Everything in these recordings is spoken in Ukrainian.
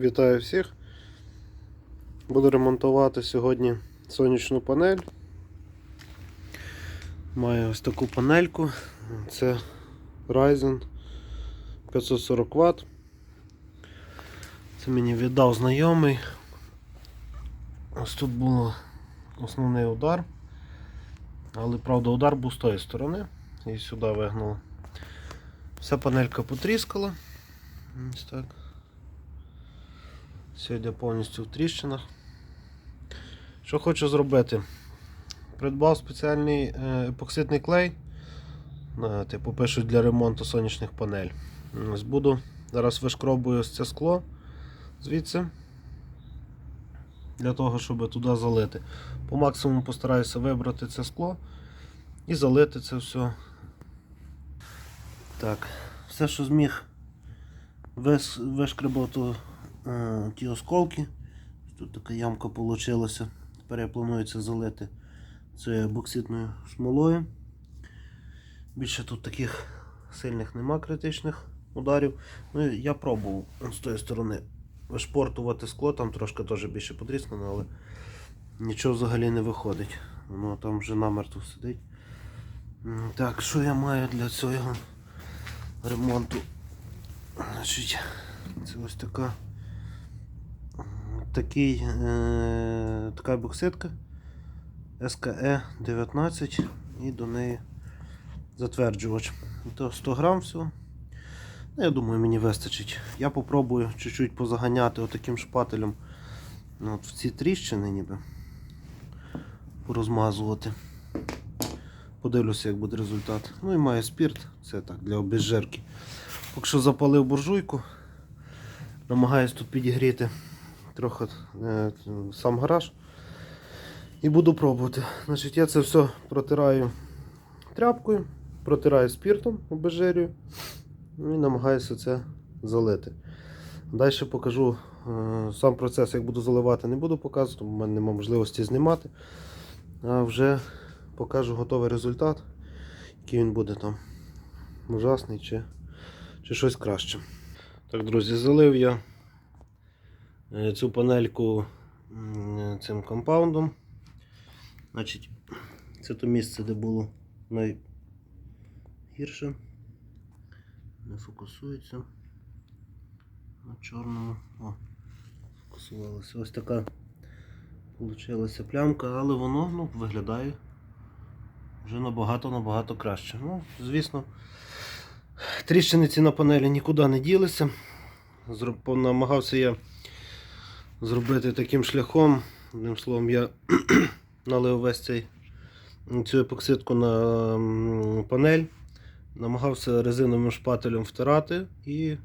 Вітаю всіх. Буду ремонтувати сьогодні сонячну панель. Маю ось таку панельку. Це Ryzen 540 Вт. Це мені віддав знайомий. Ось тут був основний удар. Але правда удар був з тої сторони і сюди вигнало. Вся панелька потріскала. Ось так. Сьогодні повністю в тріщинах. Що хочу зробити? Придбав спеціальний е, епоксидний клей. е, Типу пишуть для ремонту сонячних панель. Ось Буду зараз вишкробую це скло звідси. Для того, щоб туди залити. По максимуму постараюся вибрати це скло і залити це все. Так, все, що зміг, то, е, ті осколки. Тут така ямка вийшла. Тепер я планую це залити цією бокситною смолою. Більше тут таких сильних нема критичних ударів. Ну, я пробував з тої сторони вишпортувати скло, там трошки теж більше потріскано, але нічого взагалі не виходить. Воно там вже намертво сидить. Так, що я маю для цього ремонту? Значить, це ось така такий, е, така бокситка SKE 19 і до неї затверджувач. То 100 грам всього. Ну, я думаю, мені вистачить. Я попробую чуть-чуть позаганяти отаким шпателем ну, от в ці тріщини ніби порозмазувати. Подивлюся, як буде результат. Ну і має спірт, це так, для обезжирки. Поки що запалив буржуйку. Намагаюсь тут підігріти трохи е, сам гараж. І буду пробувати. Значить, я це все протираю тряпкою, протираю спіртом, обезжирюю і намагаюся це залити. Далі покажу е, сам процес, як буду заливати, не буду показувати, тому в мене немає можливості знімати. А вже покажу готовий результат, який він буде там ужасний чи, чи щось краще. Так, друзі, залив я цю панельку цим компаундом. Значить, це то місце, де було найгірше. Не фокусується на чорному. О, фокусувалося. Ось така Получилася плямка, але воно ну, виглядає вже набагато-набагато краще. Ну, звісно, тріщини ці на панелі нікуди не ділися. Намагався я зробити таким шляхом. Одним словом, я налив весь цей цю епоксидку на панель, намагався резиновим шпателем втирати і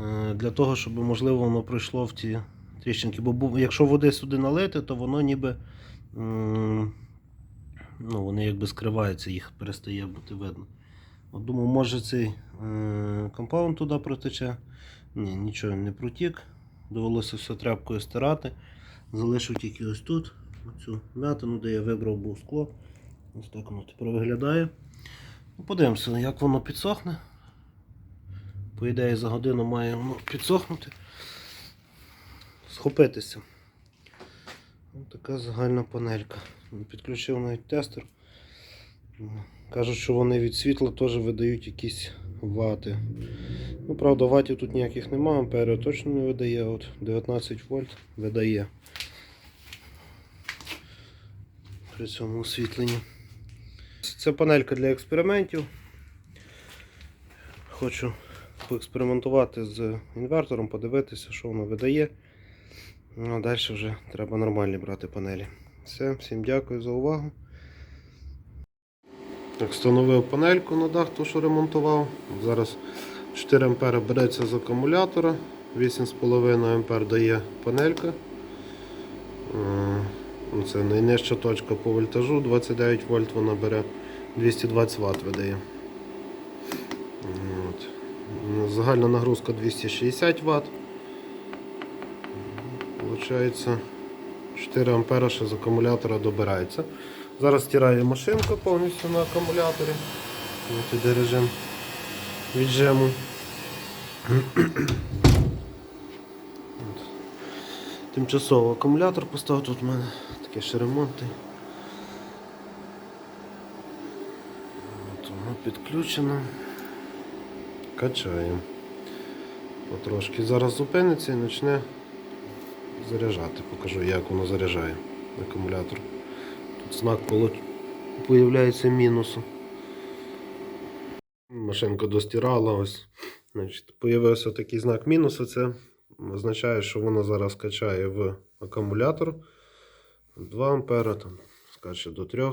е, для того, щоб можливо воно пройшло в ті тріщинки. Бо якщо води сюди налити, то воно ніби ну, вони якби скриваються, їх перестає бути видно. От думав, може цей е, компаунд туди протече. Ні, нічого не протік. Довелося все тряпкою стирати. Залишив тільки ось тут оцю м'ятину, де я вибрав був скло. Ось так воно тепер виглядає. Ну, Подивимося, як воно підсохне. По ідеї за годину має воно підсохнути схопитися. Ось така загальна панелька. Підключив навіть тестер. Кажуть, що вони від світла теж видають якісь вати. Ну, правда, ватів тут ніяких немає, ампери точно не видає, от 19 вольт видає при цьому освітленні. Це панелька для експериментів. Хочу поекспериментувати з інвертором, подивитися, що воно видає. Ну, а далі вже треба нормальні брати панелі. Все, всім дякую за увагу. Так, встановив панельку на дах, ту, що ремонтував. Зараз 4 А береться з акумулятора, 8,5 А дає панелька. Е, ну, Це найнижча точка по вольтажу, 29 вольт вона бере, 220 Вт видає. От. Загальна нагрузка 260 Вт. Получається 4 ампера ще з акумулятора добирається. Зараз стираю машинку повністю на акумуляторі. Ось іде режим віджиму. Тимчасово акумулятор поставив тут в мене таке ще ремонти. От воно підключено. Качаємо. Потрошки зараз зупиниться і почне заряджати. Покажу, як воно заряджає акумулятор. Знак появляється мінусу. Машинка достирала ось. Значить, появився такий знак мінусу. Це означає, що воно зараз качає в акумулятор 2 ампера, там, скаче до 3.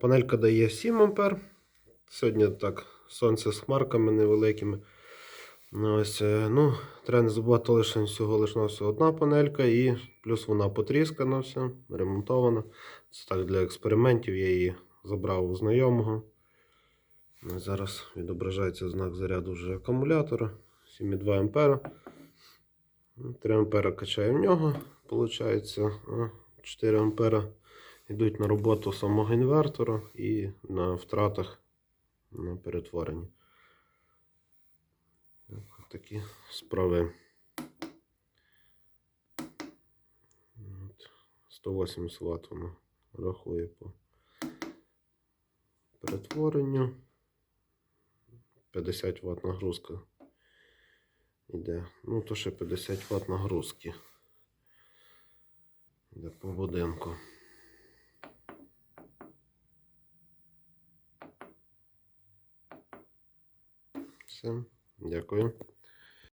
Панелька дає 7 ампер. Сьогодні так сонце з хмарками невеликими. Ну, Ось, е, ну, треба не забувати лише всього лише на одна панелька, і плюс вона потріскана, вся, ремонтована. Це так для експериментів. Я її забрав у знайомого. Ну, Зараз відображається знак заряду вже акумулятора 7,2 ампера. 3 ампера качає в нього, виходить, а 4 ампера йдуть на роботу самого інвертора і на втратах на перетворенні. Такі справи. От, 180 Вт воно рахує по перетворенню. 50 Вт нагрузка йде. Ну, то ще 50 Вт нагрузки. Йде по будинку. Все, дякую.